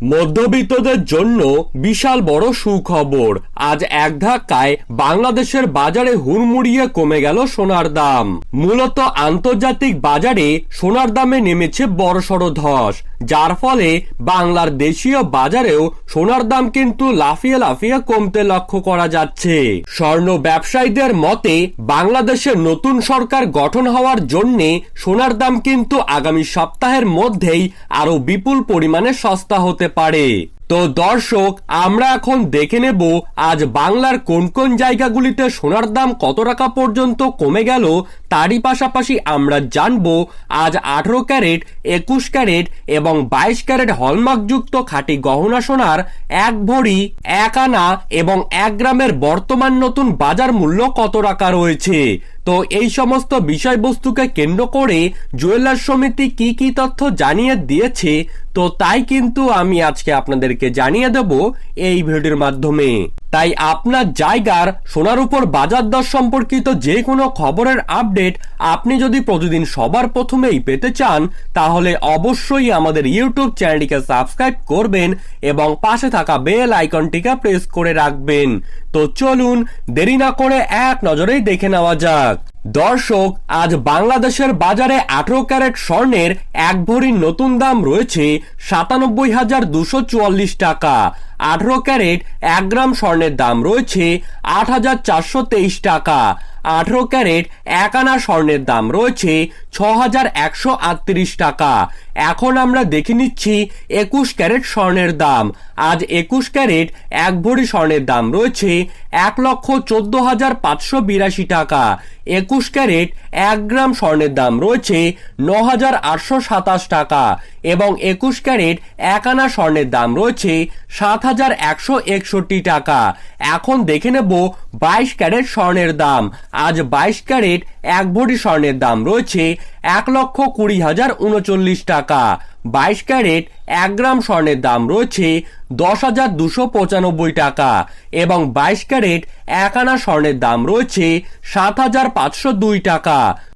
মধ্যবিত্তদের জন্য বিশাল বড় সুখবর। আজ এক ধাক্কায় বাংলাদেশের বাজারে হুড়মুড়িয়ে কমে গেল সোনার দাম। মূলত আন্তর্জাতিক বাজারে সোনার দামে নেমেছে বড়সড় ধস, যার ফলে বাংলার দেশীয় বাজারেও সোনার দাম কিন্তু লাফিয়ে লাফিয়ে কমতে লক্ষ্য করা যাচ্ছে। স্বর্ণ ব্যবসায়ীদের মতে বাংলাদেশের নতুন সরকার গঠন হওয়ার জন্যে সোনার দাম কিন্তু আগামী সপ্তাহের মধ্যেই আরও বিপুল পরিমাণে সস্তা হতে পারে। তো দর্শক, আমরা এখন দেখে নেব আজ বাংলার কোন কোন জায়গাগুলিতে সোনার দাম কত টাকা পর্যন্ত কমে গেল, তারই পাশাপাশি আমরা জানব আজ আঠারো ক্যারেট, একুশ ক্যারেট এবং বাইশ ক্যারেট হলমার্কযুক্ত খাঁটি গহনা সোনার এক ভরি, এক আনা এবং এক গ্রামের বর্তমান নতুন বাজার মূল্য কত টাকা রয়েছে। তো এই সমস্ত বিষয়বস্তুকে কেন্দ্র করে জুয়েলার সমিতি কি কি তথ্য জানিয়ে দিয়েছে, তো তাই কিন্তু আমি আজকে আপনাদেরকে জানিয়ে দেব এই ভিডিওর মাধ্যমে। তাই আপনার জায়গার সোনার উপর বাজার দর সম্পর্কিত যে কোনো খবরের আপডেট আপনি যদি প্রতিদিন সবার প্রথমেই পেতে চান, তাহলে অবশ্যই আমাদের ইউটিউব চ্যানেলটিকে সাবস্ক্রাইব করবেন এবং পাশে থাকা বেল আইকনটিকে প্রেস করে রাখবেন। তো চলুন, দেরি না করে এক নজরেই দেখে নেওয়া যাক। দর্শক, আজ বাংলাদেশের বাজারে আঠারো ক্যারেট স্বর্ণের এক ভরির নতুন দাম রয়েছে সাতানব্বই হাজার দুশো চুয়াল্লিশ টাকা। আঠারো ক্যারেট এক গ্রাম স্বর্ণের দাম রয়েছে আট হাজার চারশো তেইশ টাকা। আঠারো ক্যারেট, এক আনা স্বর্ণের দাম রয়েছে ছ হাজার একশো আটত্রিশ টাকা। এখন আমরা দেখে নিচ্ছি একুশ ক্যারেট স্বর্ণের দাম। আজ একুশ ক্যারেট, এক ভরি স্বর্ণের দাম রয়েছে এক লক্ষ চোদ্দ হাজার পাঁচশো বিরাশি টাকা। একুশ ক্যারেট, এক গ্রাম স্বর্ণের দাম রয়েছে ন হাজার আটশো সাতাশ টাকা। এবং একুশ ক্যারেট এক আনা স্বর্ণের দাম রয়েছে সাত হাজার একশো একষট্টি টাকা। এখন দেখে নেব বাইশ ক্যারেট স্বর্ণের দাম। আজ বাইশ ক্যারেট এক ভরি স্বর্ণের দাম রয়েছে এক লক্ষ কুড়ি হাজার উনচল্লিশ টাকা। বাইশ ক্যারেট এক গ্রাম স্বর্ণের দাম রয়েছে দশ হাজার দুশো পঁচানব্বই টাকা এবং বাইশ ক্যারেট এক আনা স্বর্ণের দাম রয়েছে সাত হাজার পাঁচশো দুই টাকা।